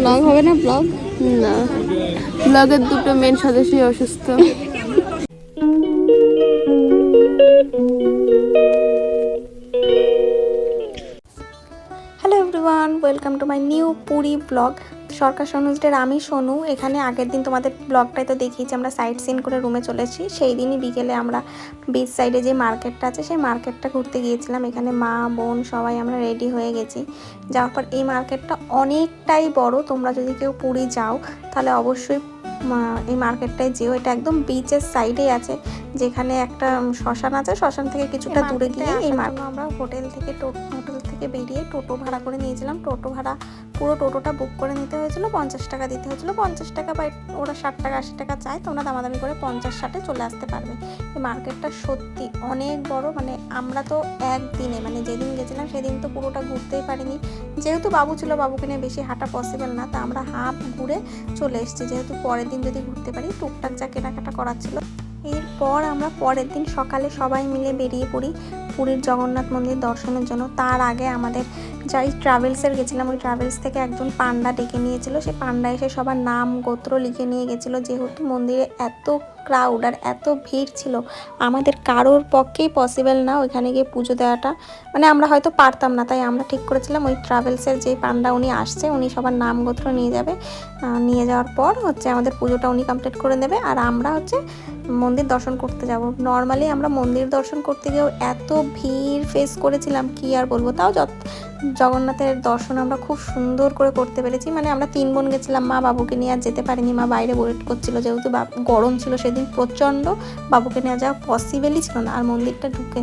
Blog হবে না blog না। ব্লগের দুটো মেন সদস্যই অসুস্থ। Hello everyone welcome to my new Puri vlog সরকার সনুজদের আমি সোনু। এখানে আগের দিন তোমাদের ব্লগটাই তো দেখিয়েছি আমরা সাইট সিন করে রুমে চলেছি সেই দিনই বিকেলে আমরা বিচ সাইডে যে মার্কেটটা আছে সেই মার্কেটটা ঘুরতে গিয়েছিলাম। এখানে মা বোন সবাই আমরা রেডি হয়ে গেছি। যাওয়ার পর এই মার্কেটটা অনেকটাই বড় তোমরা যদি কেউ পুরী যাও তাহলে অবশ্যই এই মার্কেটটায় যেও। এটা একদম বিচের সাইডেই আছে যেখানে একটা শ্মশান আছে। শ্মশান থেকে কিছুটা দূরে গিয়ে এই মার্কেট আমরা হোটেল থেকে টো- হোটেল থেকে বেরিয়ে টোটো ভাড়া করে নিয়েছিলাম। টোটো ভাড়া, পুরো টোটোটা বুক করে নিতে হয়েছিল, পঞ্চাশ টাকা দিতে হয়েছিল। পঞ্চাশ টাকা বা ওরা ষাট টাকা, আশি টাকা চায়, তোমরা দামাদামি করে পঞ্চাশ ষাটে চলে আসতে পারবে। এই মার্কেটটা সত্যি অনেক বড় মানে আমরা তো একদিনে মানে যেদিন গেছিলাম সেদিন তো পুরোটা ঘুরতেই পারিনি। যেহেতু বাবু ছিল, বাবুকে নিয়ে বেশি হাঁটা পসিবল না, তা আমরা হাফ ঘুরে চলে এসেছি। যেহেতু পরের দিন যদি ঘুরতে পারি, টুকটাক যা কেনাকাটা করার ছিল এরপর আমরা পরের দিন সকালে সবাই মিলে বেরিয়ে পড়ি পুরীর জগন্নাথ মন্দির দর্শনের জন্য। তার আগে আমাদের যাই ট্রাভেলসের গেছিলাম, ওই ট্রাভেলস থেকে একজন পান্ডা ডেকে নিয়েছিল। সে পান্ডা এসে সবার নাম, গোত্র লিখে নিয়ে গেছিল, যেহেতু মন্দিরে এত ক্রাউড আর এত ভিড় ছিল, আমাদের কারোর পক্ষেই পসিবল না ওইখানে গিয়ে পুজো দেওয়াটা। মানে আমরা হয়তো পারতাম না, তাই আমরা ঠিক করেছিলাম ওই ট্রাভেলসের যে পান্ডা উনি আসছে, উনি সবার নাম, গোত্র নিয়ে যাবে। নিয়ে যাওয়ার পর হচ্ছে আমাদের পুজোটা উনি কমপ্লিট করে দেবে আর আমরা হচ্ছে মন্দির দর্শন করতে যাব। নর্মালি আমরা মন্দির দর্শন করতে গিয়েও এত ভিড় ফেস করেছিলাম, কি আর বলব? তাও যত জগন্নাথের দর্শন আমরা খুব সুন্দর করে করতে পেরেছি। মানে আমরা তিন বোন গেছিলাম, মা বাবুকে নিয়ে আর যেতে পারিনি, মা বাইরে ওয়েট করছিল যেহেতু গরম ছিল সেদিন প্রচণ্ড, বাবুকে নিয়ে যাওয়া পসিবলই ছিল না। আর মন্দিরটা ঢুকে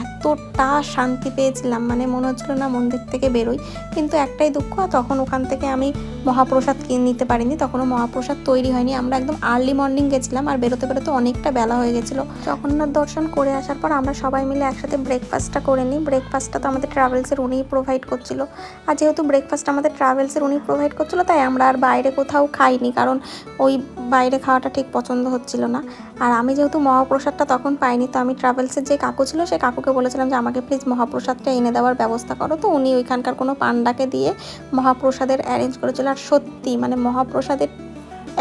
এতটা শান্তি পেয়েছিলাম মানে মনে হচ্ছিল না মন্দির থেকে বেরোই। কিন্তু একটাই দুঃখ, তখন ওখান থেকে আমি মহাপ্রসাদ কিনে, নিতে পারিনি, তখনও মহাপ্রসাদ তৈরি হয়নি। আমরা একদম আর্লি মর্নিং গেছিলাম, আর বেরোতে বেরোতে অনেকটা বেলা হয়ে গেছিল। জগন্নাথ দর্শন করে আসার পর আমরা সবাই মিলে একসাথে ব্রেকফাস্টটা করে নিই। ব্রেকফাস্টটা তো আমাদের ট্রাভেলসের উনিই প্রোভাইড করছিল। আর যেহেতু ব্রেকফাস্ট আমাদের ট্রাভেলসের উনি প্রোভাইড করছিল, তাই আমরা আর বাইরে কোথাও খাইনি, কারণ ওই বাইরে খাওয়াটা ঠিক পছন্দ হচ্ছিল না। আর আমি যেহেতু মহাপ্রসাদটা তখন পাইনি, তো আমি ট্রাভেলসের যে কাকু ছিল সেই কাকুকে বলেছিলাম যে, আমাকে প্লিজ মহাপ্রসাদটা এনে দেওয়ার ব্যবস্থা করো। তো উনি ওইখানকার কোনো পান্ডাকে দিয়ে মহাপ্রসাদের অ্যারেঞ্জ করেছিল। আর সত্যি মানে মহাপ্রসাদের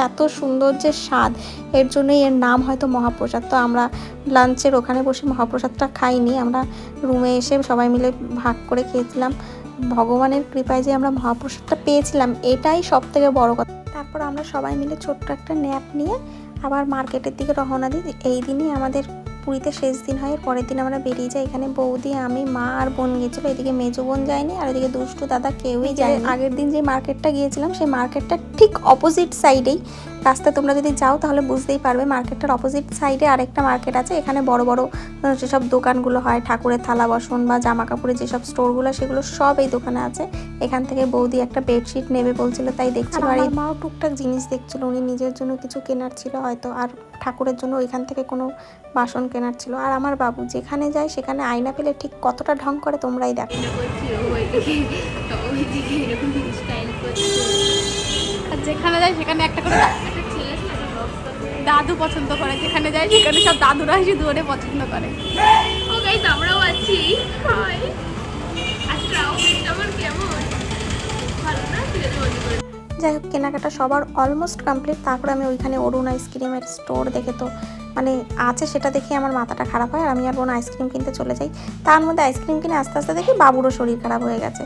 এত সুন্দর যে স্বাদ, এর জন্যই এর নাম হয়তো মহাপ্রসাদ। তো আমরা লাঞ্চের ওখানে বসে মহাপ্রসাদটা খাইনি, আমরা রুমে এসে সবাই মিলে ভাগ করে খেয়েছিলাম। ভগবানের কৃপায় যে আমরা মহাপ্রসাদটা পেয়েছিলাম, এটাই সব থেকে বড়ো কথা। তারপর আমরা সবাই মিলে ছোট্ট একটা ন্যাপ নিয়ে আবার মার্কেটের দিকে রওনা দিই। এই দিনই আমাদের পুরীতে শেষ দিন হয় এর পরের দিন আমরা বেরিয়ে যাই। এখানে বৌদি আমি মা আর বোন গেছিল এদিকে মেজো বোন যায়নি আর এদিকে দুষ্টু দাদা কেউই যায় আগের দিন যে মার্কেটটা গিয়েছিলাম সেই মার্কেটটা ঠিক অপোজিট সাইডেই রাস্তা তোমরা যদি যাও তাহলে বুঝতেই পারবে মার্কেটটার অপোজিট সাইডে আরেকটা মার্কেট আছে। এখানে বড় বড় যেসব দোকানগুলো হয় ঠাকুরের থালা বাসন বা জামা কাপড়ের যেসব স্টোরগুলো সেগুলো সব এই দোকানে আছে। এখান থেকে বৌদি একটা বেডশিট নেবে বলছিল তাই দেখছিল আর এই মাও টুকটাক জিনিস দেখছিল উনি নিজের জন্য কিছু কেনার ছিল হয়তো। আর ঠাকুরের জন্য ওইখান থেকে কোনো বাসন কেনার ছিল। আর আমার বাবু যেখানে যায় সেখানে আয়না পেলে ঠিক কতটা ঢং করে তোমরাই দেখো। যেখানে যায় সেখানে একটা করে। দাদু পছন্দ করে। যেখানে যায় সেখানে সব দাদুরা শুধু ওরে পছন্দ করে। ও গাইস আমরাও আছি। আচ্ছা আমার কেমন? ভালো না? যাই হোক কেনাকাটা সবার অলমোস্ট কমপ্লিট তারপরে আমি ওইখানে অরুণ আইসক্রিমের স্টোর দেখে তো মানে আছে সেটা দেখে আমার মাথাটা খারাপ হয় আর আমি আর বোন আইসক্রিম কিনতে চলে যাই। তার মধ্যে আইসক্রিম কিনে আস্তে আস্তে দেখি বাবুরও শরীর খারাপ হয়ে গেছে।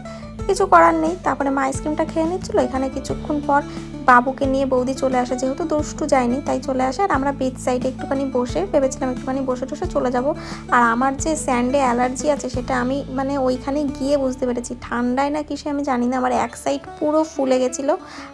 কিছু করার নেই, তারপরে মা আইসক্রিমটা খেয়ে নিচ্ছিল। এখানে কিছুক্ষণ পর বাবুকে নিয়ে বৌদি চলে আসে, যেহেতু দুষ্টু যায়নি, তাই চলে আসে। আর আমরা বিচ সাইডে একটুখানি বসে ভেবেছিলাম একটুখানি বসে টসে চলে যাব। আর আমার যে স্যান্ডে অ্যালার্জি আছে, সেটা আমি মানে ওইখানে গিয়ে বুঝতে পেরেছি। ঠান্ডায় না কিসে আমি জানি না, আমার এক সাইড পুরো ফুলে গেছিল।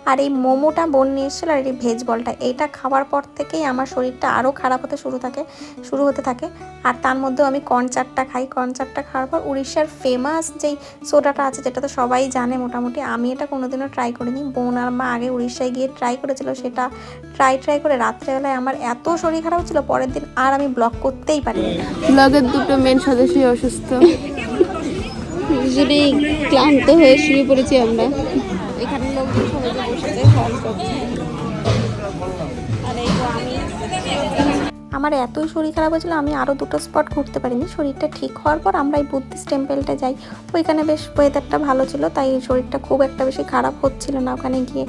আর এই মোমোটা বোন নিয়ে এসেছিল, আর এই ভেজ বলটা, এটা খাওয়ার পর থেকেই আমার শরীরটা আরও খারাপ হতে শুরু থাকে শুরু হতে থাকে। আর তার মধ্যেও আমি কর্নচারটা খাই। কর্নচারটা খাওয়ার পর উড়িষ্যার ফেমাস যেই সোডাটা আছে যেটা তো সবাই জানে মোটামুটি আমি এটা কোনোদিনও ট্রাই করিনি। বোন আর মা আগে উড়িষ্যায় গিয়ে ট্রাই করেছিল সেটা ট্রাই ট্রাই করে রাত্রেবেলায় আমার এত শরীর খারাপ ছিল পরের দিন আর আমি ব্লক করতেই পারিনি। ব্লগের দুটো মেন সদস্যই অসুস্থ। ক্লান্ত হয়ে শুয়ে পড়েছি আমরা। এখানে লোকজন সবাইকে বসেছে হল করছে। আমার এতই শরীর খারাপ হয়েছিল আমি আরও দুটো স্পট ঘুরতে পারিনি। শরীরটা ঠিক হওয়ার পর আমরা এই বুদ্ধিস্ট টেম্পেলটা যাই। ওইখানে বেশ ওয়েদারটা ভালো ছিল তাই শরীরটা খুব একটা বেশি খারাপ হচ্ছিল না। ওখানে গিয়ে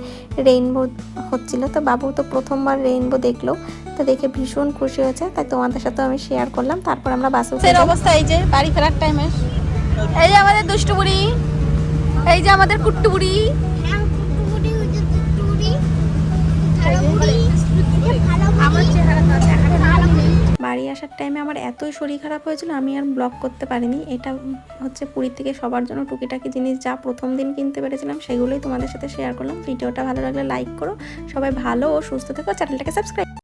রেইনবো হচ্ছিল। তো বাবু তো প্রথমবার রেইনবো দেখল তো দেখে ভীষণ খুশি হয়েছে। তাই তোমাদের সাথেও আমি শেয়ার করলাম। তারপর আমরা বাসে। অবস্থা এই যে বাড়ি ফেরার টাইমে এই যে আমাদের দুষ্টু বুড়ি। এই যে আমাদের কুট্টু বুড়ি। আমার চেহারা তো বাড়ি আসার টাইমে আমার এতই শরীর খারাপ হয়েছিল, আমি আর ব্লগ করতে পারিনি। এটা হচ্ছে পুরী থেকে সবার জন্য টুকিটাকি জিনিস, যা প্রথম দিন কিনতে পেরেছিলাম, সেগুলোই তোমাদের সাথে শেয়ার করলাম। ভিডিওটা ভালো লাগলে লাইক করো। সবাই ভালো ও সুস্থ থেকো। চ্যানেলটাকে সাবস্ক্রাইব